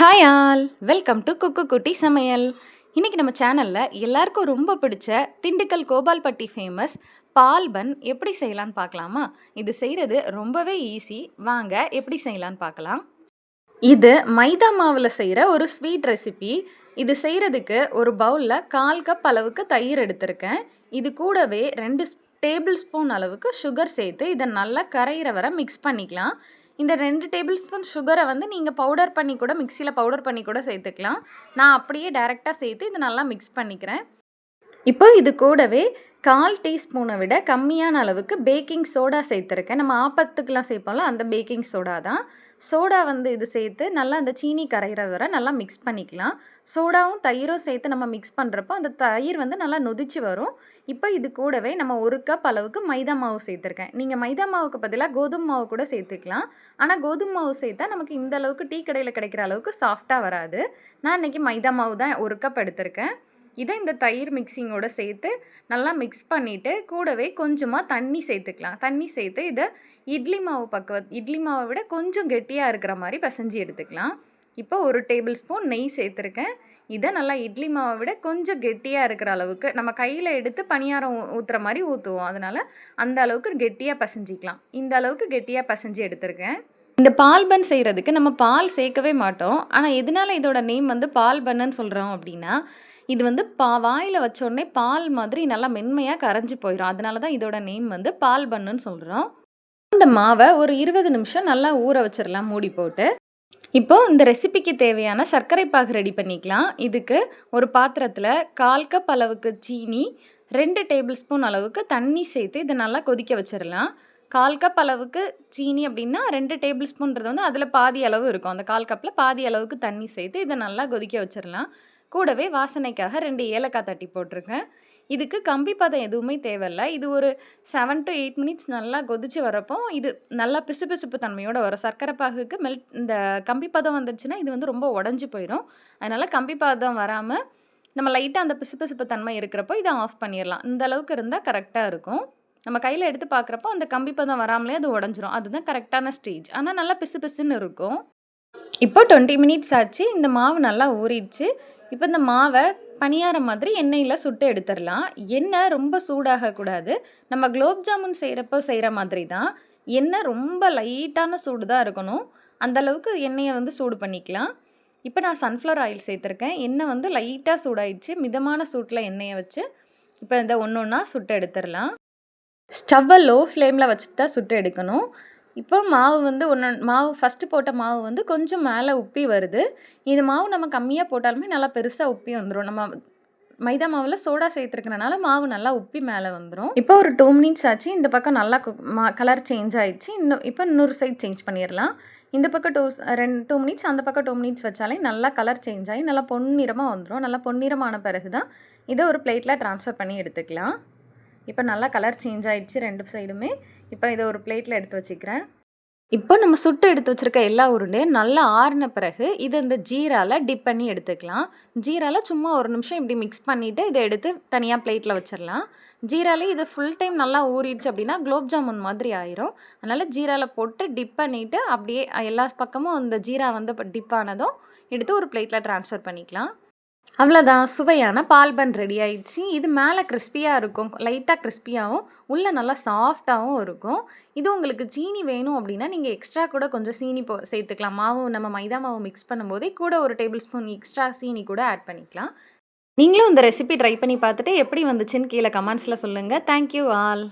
Hi all welcome to Kukku Kutti Samayal இன்றைக்கி நம்ம சேனலில் எல்லாருக்கும் ரொம்ப பிடிச்ச திண்டுக்கல் கோபால்பட்டி ஃபேமஸ் பால் பன் எப்படி செய்யலான்னு பார்க்கலாமா? இது செய்கிறது ரொம்பவே ஈஸி வாங்க எப்படி செய்யலான்னு பார்க்கலாம். இது மைதா மாவில் செய்கிற ஒரு ஸ்வீட் ரெசிபி இது செய்கிறதுக்கு ஒரு பவுலில் கால் கப் அளவுக்கு தயிர் எடுத்திருக்கேன். இது கூடவே ரெண்டு டேபிள் ஸ்பூன் அளவுக்கு சுகர் சேர்த்து இதை நல்லா கரையிற வரை மிக்ஸ் பண்ணிக்கலாம். இந்த ரெண்டு டேபிள் ஸ்பூன் சுகரை வந்து நீங்கள் பவுடர் பண்ணி கூட மிக்சியில் பவுடர் பண்ணி கூட சேர்த்துக்கலாம். நான் அப்படியே டேரெக்டாக சேர்த்து இது நல்லா மிக்ஸ் பண்ணிக்கிறேன். இப்போ இது கூடவே கால் டீஸ்பூனை விட கம்மியான அளவுக்கு பேக்கிங் சோடா சேர்த்துருக்கேன். நம்ம ஆப்பத்துக்கெலாம் சேர்ப்போம்ல அந்த பேக்கிங் சோடா தான். சோடா வந்து இது சேர்த்து நல்லா அந்த சீனி கரைகிற வரை நல்லா மிக்ஸ் பண்ணிக்கலாம். சோடாவும் தயிரும் சேர்த்து நம்ம மிக்ஸ் பண்ணுறப்போ அந்த தயிர் வந்து நல்லா நொதிச்சு வரும். இப்போ இது கூடவே நம்ம ஒரு கப் அளவுக்கு மைதா மாவு சேர்த்துருக்கேன். நீங்கள் மைதா மாவுக்கு பதிலாக கோதுமை மாவு கூட சேர்த்துக்கலாம். ஆனால் கோதுமை மாவு சேர்த்தா நமக்கு இந்த அளவுக்கு டீ கடையில் கிடைக்கிற அளவுக்கு சாஃப்டாக வராது. நான் இன்றைக்கி மைதா மாவு தான் ஒரு கப் எடுத்திருக்கேன். இதை இந்த தயிர் மிக்சிங்கோடு சேர்த்து நல்லா மிக்ஸ் பண்ணிவிட்டு கூடவே கொஞ்சமாக தண்ணி சேர்த்துக்கலாம். தண்ணி சேர்த்து இதை இட்லி மாவு பக்குவ இட்லி மாவை விட கொஞ்சம் கெட்டியாக இருக்கிற மாதிரி பசஞ்சு எடுத்துக்கலாம். இப்போ ஒரு டேபிள் ஸ்பூன் நெய் சேர்த்துருக்கேன். இதை நல்லா இட்லி மாவை விட கொஞ்சம் கெட்டியாக இருக்கிற அளவுக்கு நம்ம கையில் எடுத்து பணியாரம் ஊற்றுற மாதிரி ஊற்றுவோம் அதனால் அந்த அளவுக்கு கெட்டியாக பசைஞ்சிக்கலாம். இந்த அளவுக்கு கெட்டியாக பசைஞ்சு எடுத்திருக்கேன். இந்த பால் பன் செய்கிறதுக்கு நம்ம பால் சேர்க்கவே மாட்டோம். ஆனால் எதனால இதோட நேம் வந்து பால் பன்னுன்னு சொல்கிறோம் அப்படின்னா இது வந்து பா வாயில் வச்சோடனே பால் மாதிரி நல்லா மென்மையாக கரைஞ்சி போயிடும் அதனால தான் இதோட நேம் வந்து பால் பன்னுன்னு சொல்கிறோம் இந்த மாவை ஒரு இருபது நிமிஷம் நல்லா ஊற வச்சிடலாம் மூடி போட்டு. இப்போ இந்த ரெசிபிக்கு தேவையான சர்க்கரை பாகு ரெடி பண்ணிக்கலாம். இதுக்கு ஒரு பாத்திரத்தில் கால் கப் அளவுக்கு சீனி ரெண்டு டேபிள் ஸ்பூன் அளவுக்கு தண்ணி சேர்த்து இதை நல்லா கொதிக்க வச்சிடலாம். கால் கப் அளவுக்கு சீனி அப்படின்னா ரெண்டு டேபிள் ஸ்பூன்றது வந்து அதில் பாதி அளவு இருக்கும். அந்த கால் கப்பில் பாதி அளவுக்கு தண்ணி சேர்த்து இதை நல்லா கொதிக்க வச்சிடலாம். கூடவே வாசனைக்காக ரெண்டு ஏலக்காய் தட்டி போட்டிருக்கேன். இதுக்கு கம்பி பதம் எதுவுமே தேவையில்ல. இது ஒரு செவன் டு எயிட் மினிட்ஸ் நல்லா கொதிச்சு வரப்போ இது நல்லா பிசுபிசுப்பு தன்மையோடு வரும். சர்க்கரை பாகுக்கு மெல்ட் இந்த கம்பி பதம் வந்துடுச்சுன்னா இது வந்து ரொம்ப உடஞ்சி போயிடும் அதனால் கம்பி பதம் வராமல் நம்ம லைட்டாக அந்த பிசுபிசுப்பு தன்மை இருக்கிறப்போ இதை ஆஃப் பண்ணிடலாம் இந்த அளவுக்கு இருந்தால் கரெக்டாக இருக்கும். நம்ம கையில் எடுத்து பார்க்குறப்போ அந்த கம்பி பதம் வராமலே அது உடஞ்சிரும். அதுதான் கரெக்டான ஸ்டேஜ் ஆனால் நல்லா பிசு பிசுன்னு இருக்கும். இப்போ டுவெண்ட்டி மினிட்ஸ் ஆச்சு. இந்த மாவு நல்லா ஊறிடுச்சு. இப்போ இந்த மாவை பணியாரம் மாதிரி எண்ணெயில் சுட்டு எடுத்துடலாம். எண்ணெய் ரொம்ப சூடாகக்கூடாது. நம்ம குலோப் ஜாமுன் செய்கிறப்போ செய்கிற மாதிரி தான் எண்ணெய் ரொம்ப லைட்டான சூடு தான் இருக்கணும் அந்தளவுக்கு எண்ணெயை வந்து சூடு பண்ணிக்கலாம். இப்போ நான் சன்ஃப்ளவர் ஆயில் சேர்த்துருக்கேன். எண்ணெய் வந்து லைட்டாக சூடாயிடுச்சு. மிதமான சூட்டில் எண்ணெயை வச்சு இப்போ இந்த ஒன்று ஒன்றா சுட்டு எடுத்துடலாம். ஸ்டவ்வை லோ ஃப்ளேமில் வச்சுட்டு தான் சுட்டு எடுக்கணும். இப்போ மாவு வந்து ஒன்று மாவு ஃபஸ்ட்டு போட்ட மாவு வந்து கொஞ்சம் மேலே உப்பி வருது. இது மாவு நம்ம கம்மியாக போட்டாலுமே நல்லா பெருசாக உப்பி வந்துடும் நம்ம மைதா மாவில் சோடா சேர்த்துருக்கனால மாவு நல்லா உப்பி மேலே வந்துடும் இப்போ ஒரு டூ மினிட்ஸ் ஆச்சு. இந்த பக்கம் நல்லா மா கலர் சேஞ்ச் ஆகிடுச்சு இன்னும் இப்போ இன்னொரு சைட் சேஞ்ச் பண்ணிடலாம். இந்த பக்கம் டூ ரெண்டு டூ மினிட்ஸ் அந்த பக்கம் டூ மினிட்ஸ் வச்சாலே நல்லா கலர் சேஞ்ச் ஆகி நல்லா பொன்னிறமாக வந்துடும் நல்லா பொன்னிறமான பிறகு தான் இதை ஒரு பிளேட்டில் ட்ரான்ஸ்ஃபர் பண்ணி எடுத்துக்கலாம். இப்போ நல்லா கலர் சேஞ்ச் ஆகிடுச்சு ரெண்டு சைடுமே இப்போ இதை ஒரு பிளேட்டில் எடுத்து வச்சுக்கிறேன். இப்போ நம்ம சுட்டு எடுத்து வச்சுருக்க எல்லா உருண்டையும் நல்லா ஆறின பிறகு இது இந்த ஜீராவில் டிப் பண்ணி எடுத்துக்கலாம். ஜீராவில் சும்மா ஒரு நிமிஷம் இப்படி மிக்ஸ் பண்ணிவிட்டு இதை எடுத்து தனியாக பிளேட்டில் வச்சிடலாம் ஜீராலே இது ஃபுல் டைம் நல்லா ஊறிடுச்சு அப்படின்னா குலோப் ஜாமுன் மாதிரி ஆயிரும். அதனால் ஜீராவில் போட்டு டிப் பண்ணிவிட்டு அப்படியே எல்லா பக்கமும் இந்த ஜீரா வந்து டிப் ஆனதும் எடுத்து ஒரு பிளேட்டில் ட்ரான்ஸ்ஃபர் பண்ணிக்கலாம். அவ்வளோதான் சுவையான பால் பன் ரெடி ஆயிடுச்சு. இது மேலே கிறிஸ்பியாக இருக்கும். லைட்டாக கிறிஸ்பியாகவும் உள்ளே நல்லா சாஃப்டாகவும் இருக்கும். இது உங்களுக்கு சீனி வேணும் அப்படின்னா நீங்கள் எக்ஸ்ட்ரா கூட கொஞ்சம் சீனி போ சேர்த்துக்கலாம். மாவு நம்ம மைதா மாவு மிக்ஸ் பண்ணும்போதே கூட ஒரு டேபிள் ஸ்பூன் எக்ஸ்ட்ரா சீனி கூட ஆட் பண்ணிக்கலாம். நீங்களும் இந்த ரெசிபி ட்ரை பண்ணி பார்த்துட்டு எப்படி வந்துச்சுன்னு கீழே கமெண்ட்ஸில் சொல்லுங்கள் தேங்க்யூ ஆல்